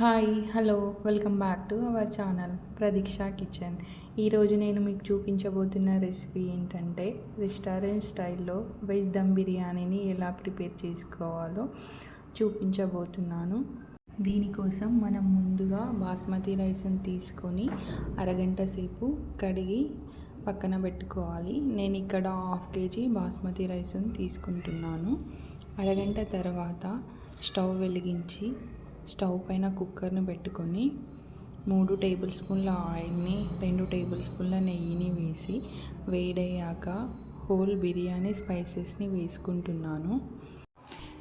Hi hello welcome back to our channel Pradeeksha kitchen. ఈరోజు నేను మీకు చూపించబోతున్న రెసిపీ ఏంటంటే రెస్టారెంట్ స్టైల్లో వెజ్ దమ్ బిర్యానీని ఎలా ప్రిపేర్ చేసుకోవాలో చూపించబోతున్నాను. దీనికోసం మనం ముందుగా బాస్మతి రైస్ని తీసుకొని అరగంట సేపు కడిగి పక్కన పెట్టుకోవాలి. నేను ఇక్కడ హాఫ్ కేజీ బాస్మతి రైస్ని తీసుకుంటున్నాను. అరగంట తర్వాత స్టవ్ వెలిగించి స్టవ్ పైన కుక్కర్ని పెట్టుకొని మూడు టేబుల్ స్పూన్ల ఆయిల్ని రెండు టేబుల్ స్పూన్ల నెయ్యిని వేసి వేడయ్యాక హోల్ బిర్యానీ స్పైసెస్ని వేసుకుంటున్నాను.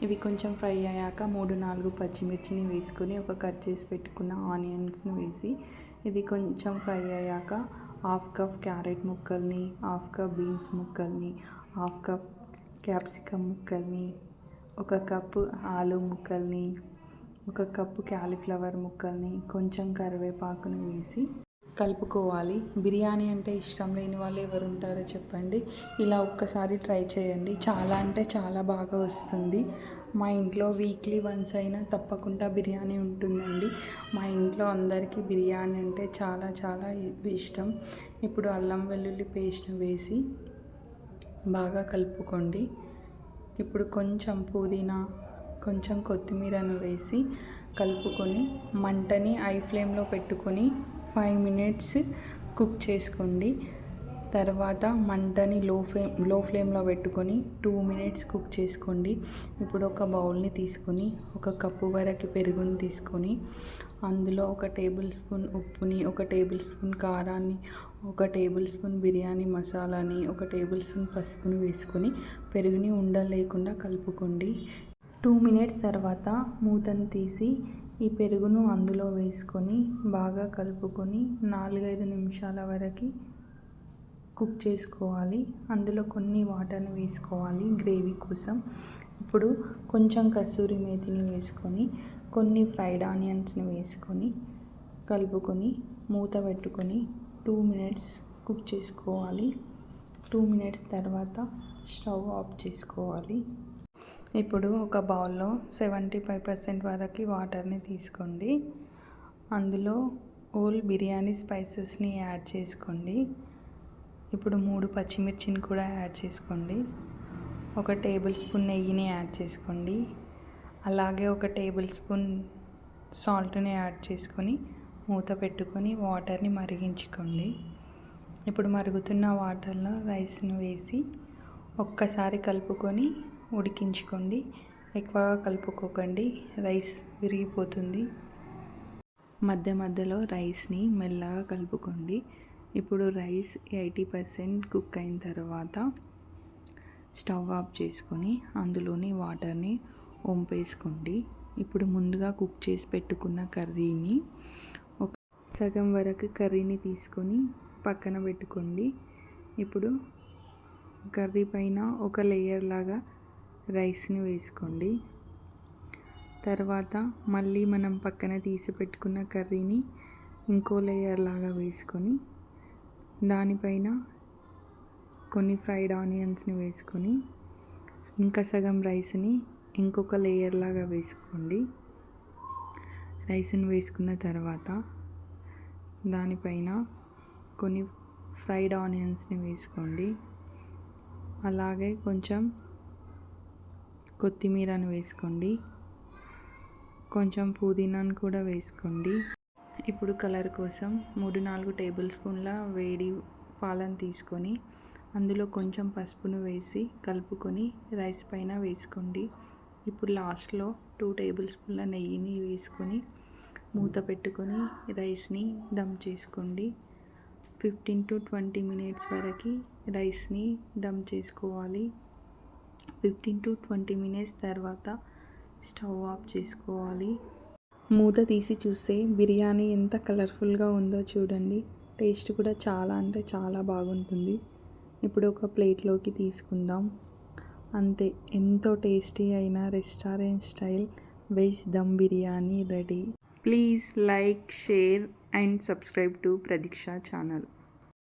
ఇవి కొంచెం ఫ్రై అయ్యాక మూడు నాలుగు పచ్చిమిర్చిని వేసుకొని ఒక కట్ చేసి పెట్టుకున్న ఆనియన్స్ని వేసి ఇది కొంచెం ఫ్రై అయ్యాక హాఫ్ కప్ క్యారెట్ ముక్కల్ని హాఫ్ కప్ బీన్స్ ముక్కల్ని హాఫ్ కప్ క్యాప్సికమ్ ముక్కల్ని ఒక కప్పు ఆలు ముక్కల్ని ఒక కప్పు క్యాలీఫ్లవర్ ముక్కల్ని కొంచెం కరివేపాకును వేసి కలుపుకోవాలి. బిర్యానీ అంటే ఇష్టం లేని వాళ్ళు ఎవరు ఉంటారో చెప్పండి. ఇలా ఒక్కసారి ట్రై చేయండి. చాలా అంటే చాలా బాగా వస్తుంది. మా ఇంట్లో వీక్లీ వన్స్ అయినా తప్పకుండా బిర్యానీ ఉంటుందండి. మా ఇంట్లో అందరికీ బిర్యానీ అంటే చాలా చాలా ఇష్టం. ఇప్పుడు అల్లం వెల్లుల్లి పేస్ట్ని వేసి బాగా కలుపుకోండి. ఇప్పుడు కొంచెం పుదీనా కొంచెం కొత్తిమీరను వేసి కలుపుకొని మంటని ఐ ఫ్లేమ్లో పెట్టుకొని ఫైవ్ మినిట్స్ కుక్ చేసుకోండి. తర్వాత మంటని లో ఫ్లేమ్లో ఫ్లేమ్లో పెట్టుకొని టూ మినిట్స్ కుక్ చేసుకోండి. ఇప్పుడు ఒక బౌల్ని తీసుకొని ఒక కప్పు వరకు పెరుగుని తీసుకొని అందులో ఒక టేబుల్ స్పూన్ ఉప్పుని ఒక టేబుల్ స్పూన్ కారాన్ని ఒక టేబుల్ స్పూన్ బిర్యానీ మసాలాని ఒక టేబుల్ స్పూన్ పసుపుని వేసుకొని పెరుగుని ఉండలేకుండా కలుపుకోండి. టూ మినిట్స్ తర్వాత మూతను తీసి ఈ పెరుగును అందులో వేసుకొని బాగా కలుపుకొని నాలుగైదు నిమిషాల వరకు కుక్ చేసుకోవాలి. అందులో కొన్ని వాటర్ని వేసుకోవాలి గ్రేవీ కోసం. ఇప్పుడు కొంచెం కసూరి మేతిని వేసుకొని కొన్ని ఫ్రైడ్ ఆనియన్స్ని వేసుకొని కలుపుకొని మూత పెట్టుకొని టూ మినిట్స్ కుక్ చేసుకోవాలి. టూ మినిట్స్ తర్వాత స్టవ్ ఆఫ్ చేసుకోవాలి. ఇప్పుడు ఒక బౌల్లో సెవెంటీ ఫైవ్ పర్సెంట్ వరకు వాటర్ని తీసుకోండి. అందులో ఓల్ బిర్యానీ స్పైసెస్ని యాడ్ చేసుకోండి. ఇప్పుడు మూడు పచ్చిమిర్చిని కూడా యాడ్ చేసుకోండి. ఒక టేబుల్ స్పూన్ నెయ్యిని యాడ్ చేసుకోండి. అలాగే ఒక టేబుల్ స్పూన్ సాల్ట్ని యాడ్ చేసుకొని మూత పెట్టుకొని వాటర్ని మరిగించుకోండి. ఇప్పుడు మరుగుతున్న వాటర్లో రైస్ను వేసి ఒక్కసారి కలుపుకొని ఉడికించుకోండి. ఎక్కువగా కలుపుకోకండి. రైస్ విరిగిపోతుంది. మధ్య మధ్యలో రైస్ని మెల్లగా కలుపుకోండి. ఇప్పుడు రైస్ ఎయిటీ పర్సెంట్ కుక్ అయిన తర్వాత స్టవ్ ఆఫ్ చేసుకొని అందులోని వాటర్ని వంపేసుకోండి. ఇప్పుడు ముందుగా కుక్ చేసి పెట్టుకున్న కర్రీని ఒక సగం వరకు కర్రీని తీసుకొని పక్కన పెట్టుకోండి. ఇప్పుడు కర్రీ పైన ఒక లేయర్ లాగా రైస్ని వేసుకోండి. తర్వాత మళ్ళీ మనం పక్కన తీసి పెట్టుకున్న కర్రీని ఇంకో లేయర్ లాగా వేసుకొని దానిపైన కొన్ని ఫ్రైడ్ ఆనియన్స్ని వేసుకొని ఇంకా సగం రైస్ని ఇంకొక లేయర్ లాగా వేసుకోండి. రైస్ని వేసుకున్న తర్వాత దానిపైన కొన్ని ఫ్రైడ్ ఆనియన్స్ని వేసుకోండి. అలాగే కొంచెం కొత్తిమీరను వేసుకోండి. కొంచెం పుదీనాను కూడా వేసుకోండి. ఇప్పుడు కలర్ కోసం మూడు నాలుగు టేబుల్ స్పూన్ల వేడి పాలను తీసుకొని అందులో కొంచెం పసుపును వేసి కలుపుకొని రైస్ పైన వేసుకోండి. ఇప్పుడు లాస్ట్లో టూ టేబుల్ స్పూన్ల నెయ్యిని వేసుకొని మూత పెట్టుకొని రైస్ని దమ్ చేసుకోండి. ఫిఫ్టీన్ టు ట్వంటీ మినిట్స్ వరకు రైస్ని దమ్ చేసుకోవాలి. ఫిఫ్టీన్ టు ట్వంటీ మినిట్స్ తర్వాత స్టవ్ ఆఫ్ చేసుకోవాలి. మూత తీసి చూస్తే బిర్యానీ ఎంత కలర్ఫుల్గా ఉందో చూడండి. టేస్ట్ కూడా చాలా అంటే చాలా బాగుంటుంది. ఇప్పుడు ఒక ప్లేట్లోకి తీసుకుందాం. అంతే ఎంతో టేస్టీ అయిన restaurant style veg dum biryani ready. Please like share and subscribe to Pradeeksha channel.